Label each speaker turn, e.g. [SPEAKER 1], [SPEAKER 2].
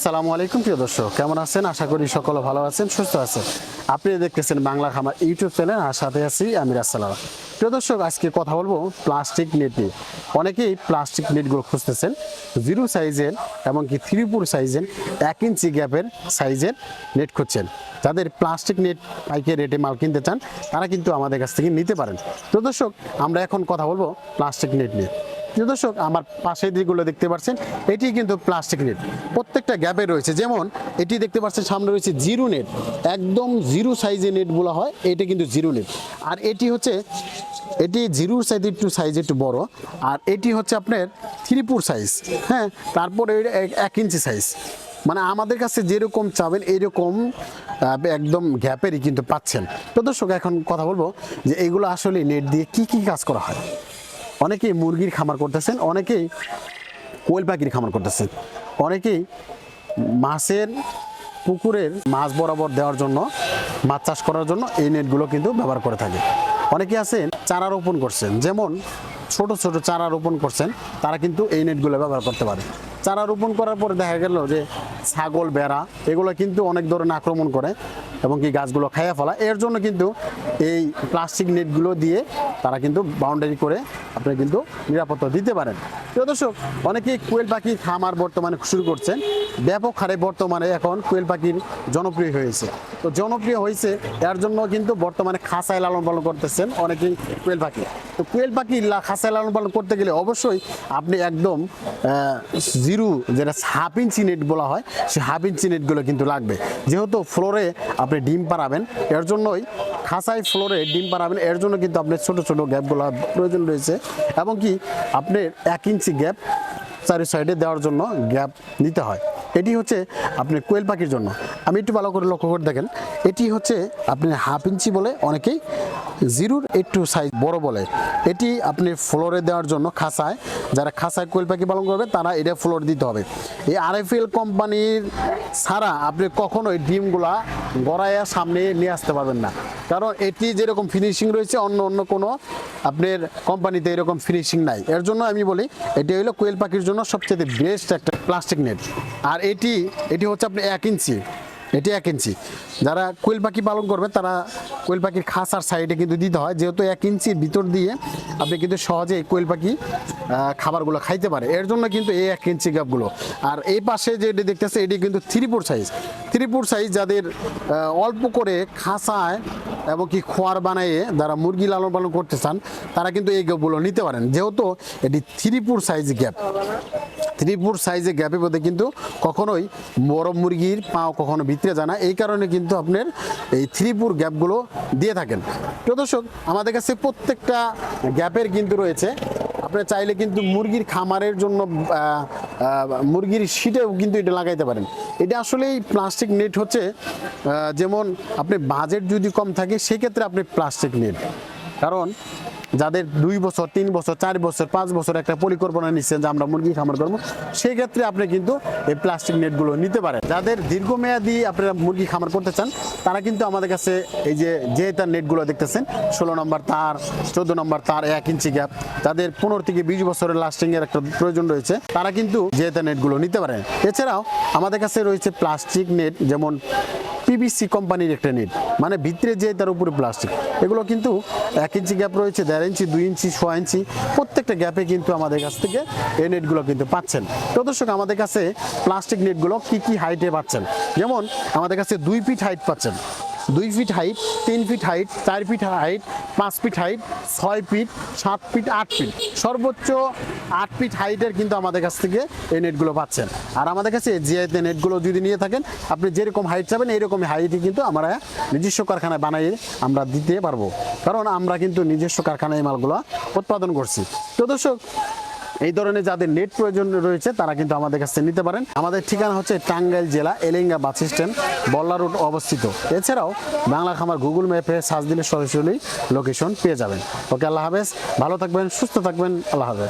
[SPEAKER 1] আসসালামু আলাইকুম, প্রিয় দর্শক। কেমন আছেন? আশা করি সকলে ভালো আছেন, সুস্থ আছেন। আপনি দেখতেছেন বাংলা খামার ইউটিউব চ্যানেল, আর সাথে আছি আমি রাসালাম প্রিয় দর্শক, আজকে কথা বলব প্লাস্টিক নেট নিয়ে। অনেকেই প্লাস্টিক নেটগুলো খুঁজতেছেন, জিরো সাইজের এমনকি থ্রি ফোর সাইজের, এক ইঞ্চি গ্যাপের সাইজের নেট খুঁজছেন। যাদের প্লাস্টিক নেট পাইকে রেটে মাল কিনতে চান, তারা কিন্তু আমাদের কাছ থেকে নিতে পারেন। প্রিয় দর্শক, আমরা এখন কথা বলব প্লাস্টিক নেট নিয়ে। প্রিয় দর্শক, আমার পাশে দিকগুলো দেখতে পাচ্ছেন, এটি কিন্তু প্লাস্টিক নেট। প্রত্যেকটা গ্যাপে রয়েছে। যেমন, এটি দেখতে পাচ্ছেন, সামনে রয়েছে জিরো নেট। একদম জিরো সাইজের নেটগুলো হয়, এটা কিন্তু জিরো নেট। আর এটি হচ্ছে, এটি জিরোর সাইজ একটু সাইজ একটু বড়। আর এটি হচ্ছে আপনার থ্রি ফোর সাইজ হ্যাঁ? তারপরে এক ইঞ্চি সাইজ। মানে আমাদের কাছে যেরকম চাবেন এইরকম একদম গ্যাপেরই কিন্তু পাচ্ছেন। তো দর্শক, এখন কথা বলব যে এগুলো আসলে নেট দিয়ে কি কি কাজ করা হয়। অনেকেই মুরগির খামার করতেছেন, অনেকেই কোয়েল পাখির খামার করতেছেন, অনেকেই মাছের পুকুরের মাছ বরাবর দেওয়ার জন্য, মাছ চাষ করার জন্য এই নেটগুলো কিন্তু ব্যবহার করে থাকে। অনেকে আছেন চারা রোপণ করছেন, যেমন ছোট ছোট চারা রোপণ করছেন, তারা কিন্তু এই নেটগুলো ব্যবহার করতে পারে। চারা রোপণ করার পরে দেখা গেল যে ছাগল, বেড়া, এগুলো কিন্তু অনেক ধরনের আক্রমণ করে এবং কি গাছগুলো খাইয়া ফেলা এর জন্য কিন্তু এই প্লাস্টিক নেটগুলো দিয়ে তারা কিন্তু বাউন্ডারি করে আপনি কিন্তু নিরাপত্তা দিতে পারেন। প্রিয় দর্শক, অনেকেই কোয়েল পাখি খামার বর্তমানে শুরু করছেন। ব্যাপক হারে বর্তমানে এখন কোয়েল পাখির জনপ্রিয় হয়েছে। তো জনপ্রিয় হয়েছে, এর জন্য কিন্তু বর্তমানে খাঁচায় লালন পালন করতেছেন অনেকেই কোয়েল পাখি। তো কোয়েল পাখি খাঁচায় লালন পালন করতে গেলে অবশ্যই আপনি একদম জিরু, যেটা হাফ ইঞ্চি নেট বলা হয় সেই হাফ ইঞ্চি নেটগুলো কিন্তু লাগবে। যেহেতু ফ্লোরে আপনি ডিম পারাবেন এর জন্যই খাঁচাই ফ্লোরে ডিম পাড়াবেন, এর জন্য কিন্তু আপনার ছোট ছোট গ্যাপগুলো প্রয়োজন রয়েছে। এবং কি, আপনার এক ইঞ্চি গ্যাপ চারি সাইডে দেওয়ার জন্য গ্যাপ নিতে হয়। এটি হচ্ছে আপনি কোয়েল পাখির জন্য। আমি একটু ভালো করে লক্ষ্য করে দেখেন। এটি হচ্ছে আপনি হাফ ইঞ্চি বলে অনেকেই জিরোর একটু সাইজ বড় বলে। এটি আপনি ফ্লোরে দেওয়ার জন্য খাসায় যারা খাসায় কোয়েল পাখি পালন করবে, তারা এটা ফ্লোর দিতে হবে। এই আরএফএল কোম্পানির ছাড়া আপনি কখনোই ডিমগুলা গড়াইয়া সামনে নিয়ে আসতে পারবেন না। কারণ এটি যেরকম ফিনিশিং রয়েছে, অন্য অন্য কোনো আপনার কোম্পানিতে এরকম ফিনিশিং নাই। এর জন্য আমি বলি, এটি হলো কোয়েল পাখির জন্য সবচেয়ে বেস্ট একটা প্লাস্টিক নেট। আর এটি এটি হচ্ছে আপনি এক ইঞ্চি। এটি এক ইঞ্চি। যারা কোয়েল পাখি পালন করবে তারা কোয়েল পাখির খাঁচার সাইডে কিন্তু দিতে হয়। যেহেতু এক ইঞ্চির ভিতর দিয়ে আপনি কিন্তু সহজে কোয়েল পাখি খাবারগুলো খাইতে পারে। এর জন্য কিন্তু এই এক ইঞ্চি গ্যাপগুলো। আর এই পাশে যে এটি দেখতেছে, এটি কিন্তু three four size three four size যাদের অল্প করে খাসায় এবং কি খোয়ার বানিয়ে যারা মুরগি লালন পালন করতে চান, তারা কিন্তু এই গ্যাপগুলো নিতে পারেন। যেহেতু এটি three four size gap. Three four সাইজে গ্যাপের মধ্যে কিন্তু কখনোই বড় মুরগির পাও কখনো ভিতরে যায় না। এই কারণে কিন্তু আপনার এই থ্রি ফোর গ্যাপগুলো দিয়ে থাকেন। তো দর্শক, আমাদের কাছে প্রত্যেকটা গ্যাপের কিন্তু রয়েছে। আপনি চাইলে কিন্তু মুরগির খামারের জন্য মুরগির শীটেও কিন্তু এটা লাগাইতে পারেন। এটা আসলেই প্লাস্টিক নেট হচ্ছে যেমন আপনি বাজেট যদি কম থাকে, সেক্ষেত্রে আপনি প্লাস্টিক নেট কারণ যাদের দুই বছর, তিন বছর, চার বছর, পাঁচ বছর একটা পরিকল্পনা নিচ্ছেন যে আমরা মুরগি খামার করব সেই ক্ষেত্রে আপনি কিন্তু এই প্লাস্টিক নেটগুলো নিতে পারেন। যাদের দীর্ঘমেয়াদী আপনারা মুরগি খামার করতে চান, তারা কিন্তু আমাদের কাছে এই যে যে তার নেটগুলো দেখতেছেন, ষোলো নম্বর তার, চোদ্দ নম্বর তার, এক ইঞ্চি গ্যাপ তাদের পনেরো থেকে বিশ বছরের লাস্টিংয়ের একটা প্রয়োজন রয়েছে, তারা কিন্তু যে তার নেটগুলো নিতে পারেন। এছাড়াও আমাদের কাছে রয়েছে প্লাস্টিক নেট যেমন পিবিসি কোম্পানির একটা নেট মানে ভিতরে যে তার উপরে প্লাস্টিক এগুলো কিন্তু এক ইঞ্চি গ্যাপ রয়েছে, দেড় ইঞ্চি দুই ইঞ্চি ছ ইঞ্চি প্রত্যেকটা গ্যাপে কিন্তু আমাদের কাছ থেকে এই নেটগুলো কিন্তু পাচ্ছেন। তো দর্শক, আমাদের কাছে প্লাস্টিক নেটগুলো কি কি হাইটে পাচ্ছেন? যেমন, আমাদের কাছে দুই ফিট হাইট পাচ্ছেন। দুই ফিট হাইট তিন ফিট হাইট চার ফিট হাইট পাঁচ ফিট হাইট ছয় ফিট, সাত ফিট, আট ফিট। সর্বোচ্চ আট ফিট হাইটের কিন্তু আমাদের কাছ থেকে এই নেটগুলো পাচ্ছেন। আর আমাদের কাছে জিআইতে নেটগুলো যদি নিয়ে থাকেন, আপনি যেরকম হাইট চাবেন এইরকম হাইটই কিন্তু আমরা নিজস্ব কারখানায় বানিয়ে আমরা দিতে পারব। কারণ আমরা কিন্তু নিজস্ব কারখানায় মালগুলো উৎপাদন করছি। তো দর্শক এই ধরনের যাদের নেট প্রয়োজন রয়েছে, তারা কিন্তু আমাদের কাছে নিতে পারেন। আমাদের ঠিকানা হচ্ছে টাঙ্গাইল জেলা, এলিঙ্গা বাস স্ট্যান্ড, বল্লা রোড অবস্থিত। এছাড়াও বাংলা খামার গুগল ম্যাপে সার্চ দিলে সরাসরি লোকেশন পেয়ে যাবেন। ওকে, আল্লাহ হাফেজ। ভালো থাকবেন, সুস্থ থাকবেন, আল্লাহ হাফেজ।